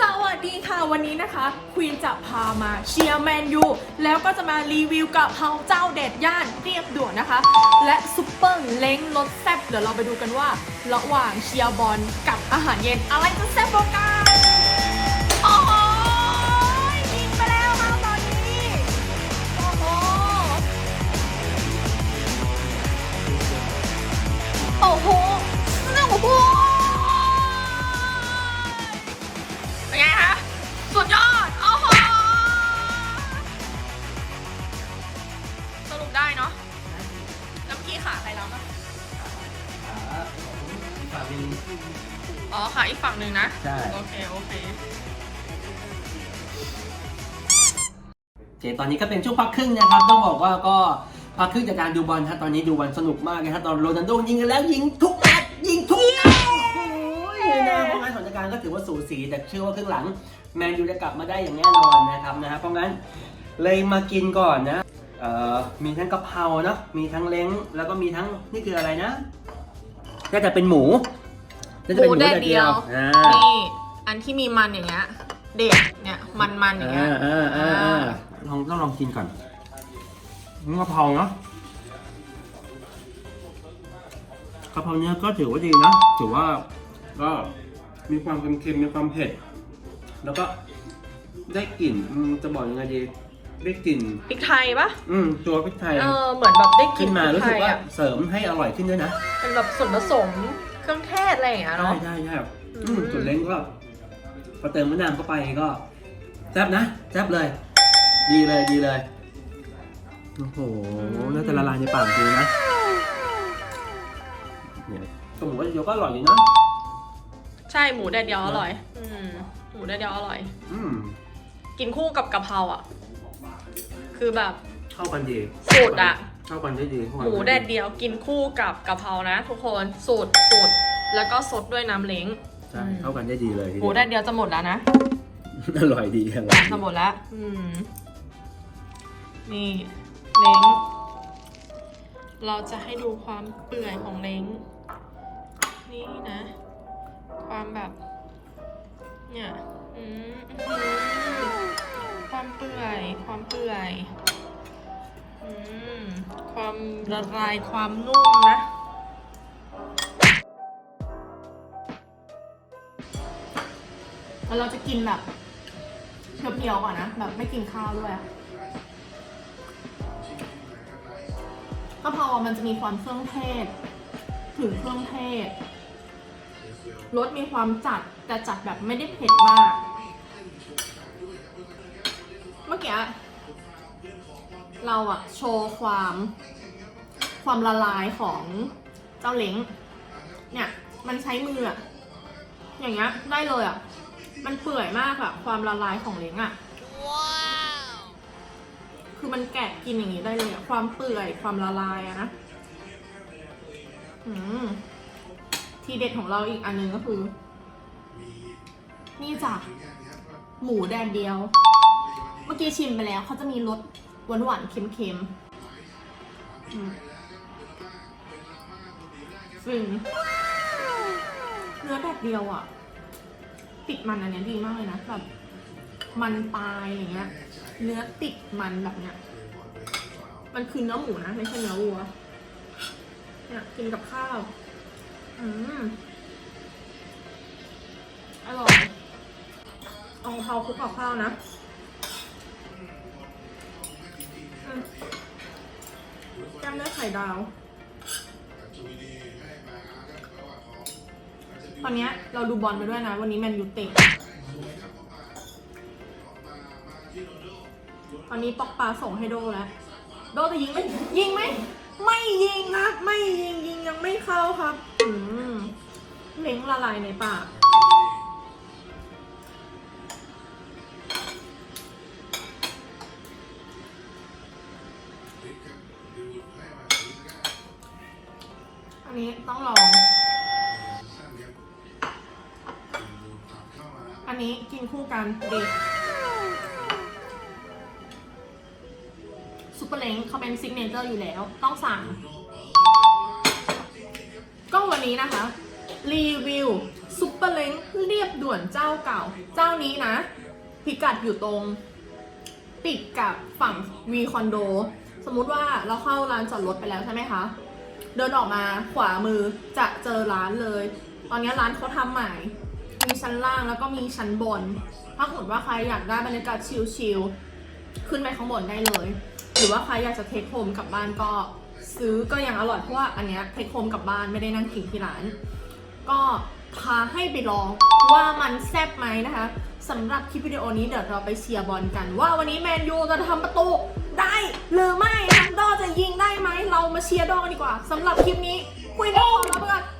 สวัสดีค่ะวันนี้นะคะควีนจะพามาเชียร์แมนยูแล้วก็จะมารีวิวกะเพราเจ้าเด็ดย่านเรียบด่วนนะคะ และซุปเปอร์เล้งรสแซ่บเดี๋ยวเราไปดูกันว่า ระหว่างเชียร์บอลกับอาหารเย็นอะไรจะแซ่บกว่ากัน อ๋อขาอีกฝั่งหนึ่งนะ ใช่ โอเค โอเค เจตอนนี้ก็เป็นช่วงพักครึ่งนะครับต้องบอกว่าก็พักครึ่งจากการดูบอลฮะตอนนี้ดูบอลสนุกมากเลยฮะตอนโรนัลโดยิงกันแล้วยิงทุกนัดยิงทุกนัดโอ้ยนะเพราะงั้นสถานการณ์ก็ถือว่าสูสีแต่เชื่อว่าครึ่งหลัง แมนยูจะกลับมาได้อย่างแน่นอนนะครับนะฮะเพราะงั้นเลยมากินก่อนนะเอ่อมีทั้งกะเพราเนาะมีทั้งเล้งแล้วก็มีทั้งนี่คืออะไรนะน่าจะเป็นหมู น่าจะเป็นหมูแดดเดียว อ่านี่ อันที่มีมันอย่างเงี้ย เด็ดเนี่ยมันมันๆอย่างเงี้ยอ่าอ่าอ่าอ่าลองต้องลองกินก่อนนี่กะเพราเนาะกะเพราเนี้ยก็ถือว่าดีนะถือว่าก็มีความเค็มๆมีความเผ็ด แล้วก็ได้กลิ่นอืมจะบอกยังไงดีได้กลิ่น พริกไทยปะอืมตัวพริกไทยเออเหมือนแบบได้กลิขึ้นนมาพริรู้กไทสึกยว่าอะเสริมให้อร่อยขึ้นด้วยนะ เป็นแบบส่วนผสมเค รื่องเทศอะไรอย่างเงี้ยใช่เนาะ ใช่ใช่อือืมมส่วนเล้งก็พอเติมมะนาวเข้าไปก็แซ่บนะแซ่บเลย ดีเลยดีเลยโอ้โหน่าจะละลายในปากจริงนะเนี่ยตัวหมูเดียวก็อร่อยดีนะ ใช่หมูแดดเดียวอร่อย อืมหมูแดดเดียวอร่อย อืมกินคู่กับกะเพราอะ คือแบบ เข้ากันดีสูตรอะ เข้ากันได้ดีเข้ากันหมูแดดเดียวกินคู่กับกะเพรานะ ทุกคนสูตรสูตร แล้วก็สดด้วยน้ำเล้ง ใช่เข้ากันได้ดีเลยทีหมูแดดเดียวจะหมดแล้วนะ อร่อยดีอร่อยจะหมดแล้วอืม นี่ เล้ง เราจะให้ดูความเปื่อยของเล้ง นี่นะ ความแบบ เนี่ย อืมอื้อหือความเปื่อย ความเปื่อย อืม ความละลายความนุ่มนะ แล้วเราจะกินแบบเพียวๆก่อนนะ แบบไม่กินข้าวด้วยกะเพราอมันจะมีความเครื่องเทศ ถึงเครื่องเทศรสมีความจัดแต่จัดแบบไม่ได้เผ็ดมาก เมื่อกี้เราอะโชว์ความความละลายของเจ้าเล้งเนี่ย มันใช้มืออะอย่างเงี้ยได้เลยอะ มันเปื่อยมากอะความละลายของเล้งอะคือมันแกะกินอย่างนี้ได้เลยอะความเปื่อยความละลายอะนะอืมทีเด็ดของเราอีกอันหนึงก็คือ นี่จ้ะหมูแดดเดียว เมื่อกี้ชิมไปแล้วเขาจะมีรสหวานหวานๆเค็มๆอืมฟินเนื้อแดดเดียวอะ ติดมันอันเนี้ยดีมากเลยนะแบบมันปลายอย่างเงี้ย เนื้อติดมันแบบเนี้ย มันคือเนื้อหมูนะไม่ใช่เนื้อวัว เนี่ยกินกับข้าว อืมอร่อยเอาเพราคลุกกับข้าวนะแก้มด้วยไข่ดาว ตอนเนี้ยเราดูบอลไปด้วยนะ วันนี้แมนยูเตะตอนนี้ปอกปลาส่งให้โดแล้ว โดจะยิงไหมยิงไหม ไม่ยิงครับ ไม่ยิงยิงยังไม่เข้าครับ อืมเล้งละลายในปาก อันนี้ต้องลอง นี้กินคู่กันเด็กซุปเปอร์เล้งเขาเป็นซิกเนเจอร์อยู่แล้ว ต้องสั่ง ก็วันนี้นะคะ รีวิวซุปเปอร์เล้งเรียบด่วนเจ้าเก่า เจ้านี้นะ พิกัดอยู่ตรง ติดกับฝั่งวีคอนโด สมมุติว่าเราเข้าร้านจอดรถไปแล้วใช่ไหมคะ เดินออกมาขวามือจะเจอร้านเลย ตอนนี้ร้านเขาทำใหม่ มีชั้นล่างแล้วก็มีชั้นบน ถ้าสมมติว่าใครอยากได้บรรยากาศชิลๆ ขึ้นไปข้างบนได้เลย หรือว่าใครอยากจะเทคโฮมกลับบ้านก็ซื้อก็ยังอร่อย เพราะว่าอันเนี้ยเทคโฮมกลับบ้านไม่ได้นั่งกินที่ร้าน ก็ท้าให้ไปลองว่ามันแซ่บไหมนะคะสำหรับคลิปวิดีโอนี้เดี๋ยวเราไปเชียร์บอลกัน ว่าวันนี้แมนยูจะทำประตูได้หรือไม่ดอจะยิงได้ไหมเรามาเชียร์ดอกันดีกว่าสำหรับคลิปนี้คุยไม่พอแล้วเพื่อนแล้วเห